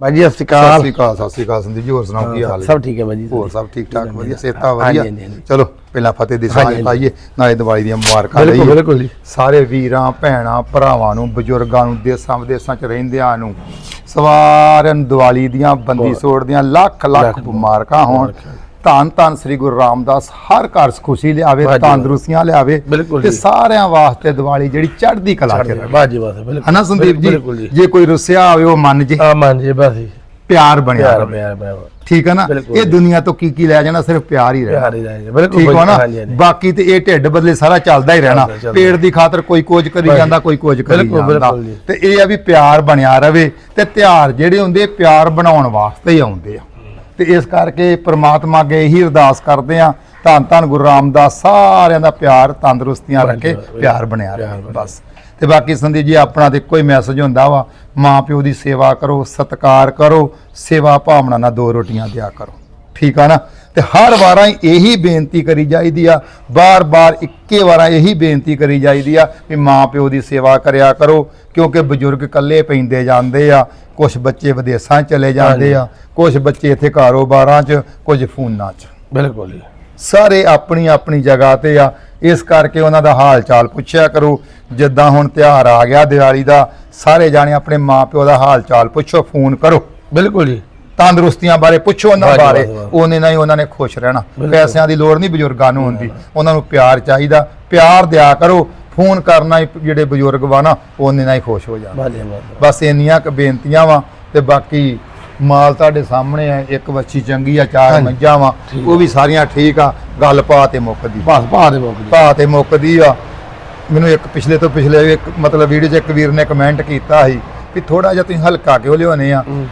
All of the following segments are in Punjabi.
ਬਾਈ ਜੀ ਸਤਿ ਸ਼੍ਰੀ ਸਤਿ ਅਕਾਲ ਸ੍ਰੀ ਅਕਾਲ ਸਤਿ ਸ੍ਰੀ ਅਕਾਲ ਸੰਦੀਪ ਜੀ ਹੋਰ ਸੁਣਾਓ ਕੀ ਹਾਲ ਹੈ? ਸਭ ਠੀਕ ਹੈ ਬਾਈ ਜੀ ਹੋਰ ਸਭ ਠੀਕ ਠਾਕ ਵਧੀਆ ਸਿਹਤਾਂ ਵਧੀਆ? ਹਾਂਜੀ, ਹਾਂਜੀ। ਚਲੋ ਪਹਿਲਾਂ ਫਤਿਹ ਦੀ ਹਾਂਜੀ, ਸਾਂਝ ਪਾਈਏ ਨਾਲੇ ਦੀਵਾਲੀ ਦੀਆਂ ਮੁਬਾਰਕਾਂ ਬਿਲਕੁਲ ਲਈਏ। ਬਿਲਕੁਲ ਜੀ। ਸਾਰੇ ਵੀਰਾਂ ਭੈਣਾਂ ਭਰਾਵਾਂ ਨੂੰ ਬਜ਼ੁਰਗਾਂ ਨੂੰ ਦੇਸਾਂ ਵਿਦੇਸਾਂ 'ਚ ਰਹਿੰਦਿਆਂ ਨੂੰ ਸਵਾਰਿਆਂ ਨੂੰ ਦੀਵਾਲੀ ਦੀਆਂ ਬੰਦੀ ਸੋੜ ਦੀਆਂ ਲੱਖ ਲੱਖ ਮੁਬਾਰਕਾਂ। ਹੋਣ। ਧੰਨ ਧੰਨ ਸ੍ਰੀ ਗੁਰੂ ਰਾਮਦਾਸ ਹਰ ਘਰ 'ਚ ਖੁਸ਼ੀ ਲਿਆਵੇ ਤੰਦਰੁਸਤੀਆਂ ਲਿਆਵੇ ਤੇ। ਸਾਰਿਆਂ ਵਾਸਤੇ ਦੀਵਾਲੀ ਜਿਹੜੀ ਚੜ੍ਹਦੀ ਕਲਾ 'ਚ ਰਹੇ ਬਾਜੀ ਬਾਤ ਬਿਲਕੁਲ ਹਨਾ ਸੰਦੀਪ ਜੀ? ਜੇ। ਕੋਈ ਰੁੱਸਿਆ ਹੋਵੇ ਉਹ ਮੰਨ ਜੇ। ਆ ਮੰਨ ਜੀ ਬਸ ਪਿਆਰ ਬਣਿਆ ਪਿਆਰ ਰਹੇ ਠੀਕ ਹੈ ਨਾ? ਇਹ। ਦੁਨੀਆ ਤੋਂ ਕੀ ਕੀ ਲੈ ਜਾਣਾ? ਸਿਰਫ ਪਿਆਰ ਹੀ ਰਹਿਣਾ। ਪਿਆਰ ਹੀ ਰਹੇ ਬਿਲਕੁਲ ਠੀਕ ਹੋ ਨਾ? ਬਾਕੀ ਤੇ ਇਹ ਢਿੱਡ ਬਦਲੇ ਸਾਰਾ ਚੱਲਦਾ ਹੀ ਰਹਿਣਾ। ਪੇੜ ਦੀ ਖਾਤਰ ਕੋਈ ਕੁਝ ਕਰੀ। ਜਾਂਦਾ ਕੋਈ ਕੁਝ ਕਰੀ ਜਾਂਦਾ। ਤੇ ਇਹ ਆ ਵੀ ਪਿਆਰ ਬਣਿਆ ਰਵੇ ਤੇ ਤਿਉਹਾਰ ਜਿਹੜੇ ਹੁੰਦੇ ਪਿਆਰ ਬਣਾਉਣ ਵਾਸਤੇ ਹੀ ਆਉਂਦੇ ਆ। ਤੇ ਇਸ ਕਰਕੇ ਪ੍ਰਮਾਤਮਾ ਅੱਗੇ ਇਹੀ ਅਰਦਾਸ ਕਰਦੇ ਆ ਧੰਨ ਧੰਨ ਗੁਰੂ ਰਾਮਦਾਸ ਸਾਰਿਆਂ ਦਾ ਪਿਆਰ ਤੰਦਰੁਸਤੀਆਂ ਰੱਖੇ ਬਿਲਕੁਲ, ਪਿਆਰ ਬਣਿਆ ਰਹੇ। ਬਸ ਤੇ ਬਾਕੀ ਸੰਦੀਪ ਜੀ ਆਪਣਾ ਤੇ ਹੀ ਮੈਸੇਜ ਹੁੰਦਾ ਵਾ ਮਾਂ ਪਿਓ ਦੀ ਸੇਵਾ ਕਰੋ ਸਤਿਕਾਰ ਕਰੋ ਸੇਵਾ ਭਾਵਨਾ ਨਾਲ ਦੋ ਰੋਟੀਆਂ ਦਿਆ ਕਰੋ ਠੀਕ ਆ ਨਾ? ਤੇ ਹਰ ਵਾਰਾਂ ਇਹੀ ਬੇਨਤੀ ਕਰੀ ਜਾਈਦੀ ਆ। ਬਾਰ-ਬਾਰ ਇੱਕੇ ਵਾਰਾਂ ਇਹੀ ਬੇਨਤੀ ਕਰੀ ਜਾਈਦੀ ਆ ਵੀ ਮਾਂ ਪਿਓ ਦੀ ਸੇਵਾ ਕਰਿਆ ਕਰੋ ਕਿਉਂਕਿ ਬਜ਼ੁਰਗ ਇਕੱਲੇ ਪੈਂਦੇ ਜਾਂਦੇ ਆ ਕੁਝ ਬੱਚੇ ਵਿਦੇਸ਼ਾਂ ਚਲੇ ਜਾਂਦੇ ਆ ਕੁਝ ਬੱਚੇ ਇੱਥੇ ਕਾਰੋਬਾਰਾਂ 'ਚ ਕੁਝ ਫੋਨਾਂ 'ਚ। ਬਿਲਕੁਲ ਜੀ। ਸਾਰੇ ਆਪਣੀ ਆਪਣੀ ਜਗ੍ਹਾ ਤੇ ਆ। ਇਸ ਕਰਕੇ ਉਹਨਾਂ ਦਾ ਹਾਲ ਚਾਲ ਪੁੱਛਿਆ ਕਰੋ। ਜਿੱਦਾਂ ਹੁਣ ਤਿਉਹਾਰ ਆ ਗਿਆ ਦੀਵਾਲੀ ਦਾ ਸਾਰੇ ਜਾਣੇ ਆਪਣੇ ਮਾਪਿਓ ਦਾ ਹਾਲ ਚਾਲ ਪੁੱਛੋ ਫੋਨ ਕਰੋ। ਬਿਲਕੁਲ ਜੀ। ਤੰਦਰੁਸਤੀਆਂ ਬਾਰੇ ਪੁੱਛੋ ਉਹਨਾਂ ਬਾਰੇ। ਉਹਨੇ ਨਾਲ ਹੀ ਉਹਨਾਂ ਨੇ ਖੁਸ਼ ਰਹਿਣਾ। ਪੈਸਿਆਂ ਦੀ ਲੋੜ ਨਹੀਂ ਬਜ਼ੁਰਗਾਂ ਨੂੰ ਹੁੰਦੀ। ਉਹਨਾਂ ਨੂੰ ਪਿਆਰ ਚਾਹੀਦਾ। ਪਿਆਰ ਦਿਆ ਕਰੋ। ਫੋਨ ਕਰਨਾ ਹੀ ਜਿਹੜੇ ਬਜ਼ੁਰਗ ਵਾ ਨਾ ਉਹਨੇ ਨਾਲ ਹੀ ਖੁਸ਼ ਹੋ ਬਾਤ ਬਸ ਇੰਨੀਆਂ ਕੁ ਬੇਨਤੀਆਂ ਵਾ ਤੇ ਬਾਕੀ ਮਾਲ ਤੁਹਾਡੇ ਸਾਹਮਣੇ ਆ ਇੱਕ ਵੱਛੀ ਚੰਗੀ ਆ ਚਾਰ। ਮੱਝਾਂ ਵਾ ਉਹ ਵੀ ਸਾਰੀਆਂ ਠੀਕ ਆ। ਗੱਲ ਪਾ ਤੇ ਮੁੱਕਦੀ। ਬਸ ਪਾ ਦੇ ਮੁੱਕ ਜੀ ਭਾ ਤੇ ਮੁੱਕਦੀ ਆ। ਮੈਨੂੰ ਇੱਕ ਪਿਛਲੇ ਤੋਂ ਪਿਛਲੇ ਇੱਕ ਮਤਲਬ ਵੀਡੀਓ 'ਚ ਇੱਕ ਵੀਰ ਨੇ ਕਮੈਂਟ ਕੀਤਾ ਸੀ ਵੀ ਥੋੜਾ ਜਿਹਾ ਤੁਸੀਂ ਹਲਕਾ ਕਿਉਂ ਲਿਆਉਨੇ ਆ? ਹੂੰ।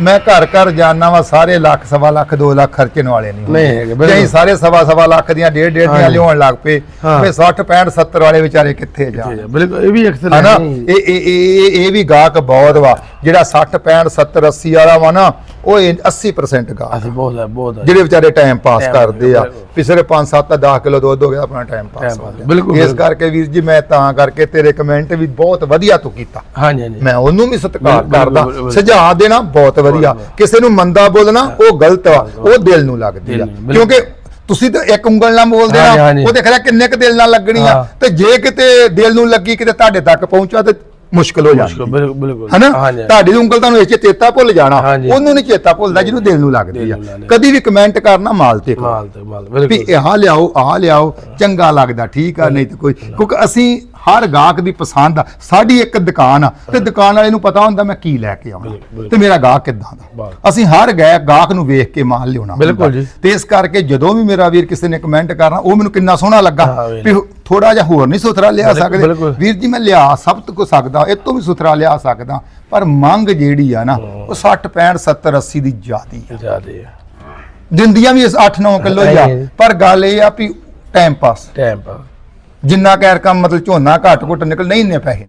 ਮੈਂ ਘਰ ਘਰ ਜਾਣਾ ਵਾ ਸਾਰੇ ਲੱਖ ਸਵਾ ਲੱਖ 2 ਲੱਖ ਖਰਚਣ ਵਾਲੇ ਨਹੀਂ ਨਹੀਂ ਹੈਗੇ, ਬਿਲਕੁਲ। ਜੇ ਅਸੀਂ ਸਾਰੇ ਸਵਾ ਸਵਾ ਲੱਖ ਦੀਆਂ ਡੇਢ ਡੇਢ ਦੀਆਂ। ਲਿਆਉਣ ਲੱਗ ਪਏ ਹਾਂ। ਫੇ 60 65 70 ਵਾਲੇ ਵਿਚਾਰੇ ਕਿੱਥੇ ਜਾਣ ਬਿਲਕੁਲ ਇਹ ਵੀ ਅਕਸਰ ਹਨਾ ਨਹੀਂ। ਇਹ ਇਹ ਇਹ ਇਹ- ਇਹ ਵੀ ਗਾਹਕ ਬਹੁਤ ਵਾ ਜਿਹੜਾ 60 65 70 80 ਵਾਲਾ ਵਾ ਨਾ ਉਹ ਇਹ 80% ਗਾਹਕ ਅਸੀਂ ਬਹੁਤ ਹੈ ਬਹੁਤ ਹੈ ਜਿਹੜੇ ਵਿਚਾਰੇ ਟਾਈਮ ਪਾਸ ਕਰਦੇ ਆ। ਪਿਛਲੇ 5 7 10 ਕਿਲੋ ਦੁੱਧ ਹੋ ਗਿਆ ਆਪਣਾ ਟਾਈਮ ਪਾਸ ਬਿਲਕੁਲ, ਇਸ। ਕਰਕੇ ਵੀਰ ਜੀ ਮੈਂ ਤਾਂ ਕਰਕੇ ਤੇਰੇ ਕਮੈਂਟ ਵੀ ਬਹੁਤ ਵਧੀਆ ਤੂੰ ਕੀਤਾ ਹਾਂਜੀ ਹਾਂਜੀ ਮੈਂ ਉਹਨੂੰ ਵੀ ਸਤਿਕਾਰ ਕਰਦਾ। ਸੁਝਾਅ ਦੇਣਾ ਬਹੁਤ ਵਧੀਆ ਕਿਸੇ ਨੂੰ ਮੰਦਾ ਬੋਲਣਾ ਉਹ ਗਲਤ ਆ ਉਹ ਦਿਲ ਨੂੰ ਲੱਗਦੀ ਆ। ਕਿਉਂਕਿ ਤੁਸੀਂ ਤਾਂ ਇੱਕ ਉਂਗਲ ਨਾਲ ਬੋਲਦੇ ਹਾਂਜੀ। ਉਹ ਦੇਖ ਰਿਹਾ ਕਿੰਨੇ ਕ ਦਿਲ ਨਾਲ ਲੱਗਣੀ ਆ। ਤੇ ਜੇ ਕਿਤੇ ਦਿਲ ਨੂੰ ਲੱਗੀ ਕਿਤੇ ਤੁਹਾਡੇ ਤੱਕ ਪਹੁੰਚਾ ਤੇ ਮੁਸ਼ਕਲ ਹੋ ਜਾਂਦੀ ਬਿਲਕੁਲ ਬਿਲਕੁਲ। ਹਨਾ? ਤੁਹਾਡੀ ਉਂਗਲ ਤੁਹਾਨੂੰ ਇਹ 'ਚ ਚੇਤਾ ਭੁੱਲ ਜਾਣਾ। ਉਹਨੂੰ ਨਹੀਂ ਚੇਤਾ ਭੁੱਲਦਾ ਜਿਹਨੂੰ ਦਿਲ ਨੂੰ ਲੱਗਦੀ ਆ। ਕਦੀ ਵੀ ਕਮੈਂਟ ਕਰਨਾ ਮਾਲ ਤੇ ਮਾਲ ਤੇ ਮਾਲ ਵੀ ਬਿਲਕੁਲ ਆਹ ਲਿਆਓ ਆਹ ਲਿਆਓ ਚੰਗਾ ਲੱਗਦਾ ਠੀਕ ਆ ਨਹੀਂ ਤੇ ਕੋਈ ਕਿਉਂਕਿ ਅਸੀਂ ਹਰ ਗਾਹਕ ਦੀ ਪਸੰਦ ਆ ਸਾਡੀ ਇੱਕ ਦੁਕਾਨ ਆ ਤੇ ਦੁਕਾਨ ਵਾਲੇ ਨੂੰ ਪਤਾ ਹੁੰਦਾ ਮੈਂ ਕੀ ਲੈ ਕੇ ਆਉਣਾ। ਤੇ ਮੇਰਾ ਗਾਹਕ ਕਿੱਦਾਂ ਦਾ। ਅਸੀਂ ਹਰ ਗਾਹਕ ਗਾਹਕ ਨੂੰ ਵੇਖ ਕੇ ਮਾਲ ਲਿਆਉਣਾ ਬਿਲਕੁਲ। ਜੀ। ਤੇ ਇਸ ਕਰਕੇ ਜਦੋਂ ਵੀ ਮੇਰਾ ਵੀਰ ਕਿਸੇ ਨੇ ਕਮੈਂਟ ਕਰਨਾ ਉਹ ਮੈਨੂੰ ਕਿੰਨਾ ਸੋਹਣਾ ਲੱਗਾ। ਵੀ ਥੋੜਾ ਜਿਹਾ ਹੋਰ ਨਹੀਂ ਸੁਥਰਾ ਲਿਆ ਸਕਦੇ। ਵੀਰ ਜੀ ਮੈਂ ਲਿਆ ਸਭ ਤੋਂ ਸਕਦਾ ਇਹ ਤੋਂ ਵੀ ਸੁਥਰਾ ਲਿਆ ਸਕਦਾ ਪਰ ਮੰਗ ਜਿਹੜੀ ਆ ਨਾ ਉਹ 60 65 70 80 ਦੀ ਜ਼ਿਆਦੀ ਆ ਜਿਆਦੇ ਹੈ ਦਿੰਦੀਆਂ ਵੀ ਇਸ 8-9 ਕਿਲੋ ਹੀ ਆ ਨਹੀਂ। ਪਰ ਗੱਲ ਇਹ ਆ ਵੀ ਟਾਈਮ ਪਾਸ ਟਾਈਮ ਪਾ ਜਿੰਨਾ ਕੈਰ ਕੰਮ ਮਤਲਬ ਝੋਨਾ ਘੱਟ ਘੁੱਟ ਨਿਕਲ ਨਹੀਂ ਇੰਨੇ ਪੈਸੇ।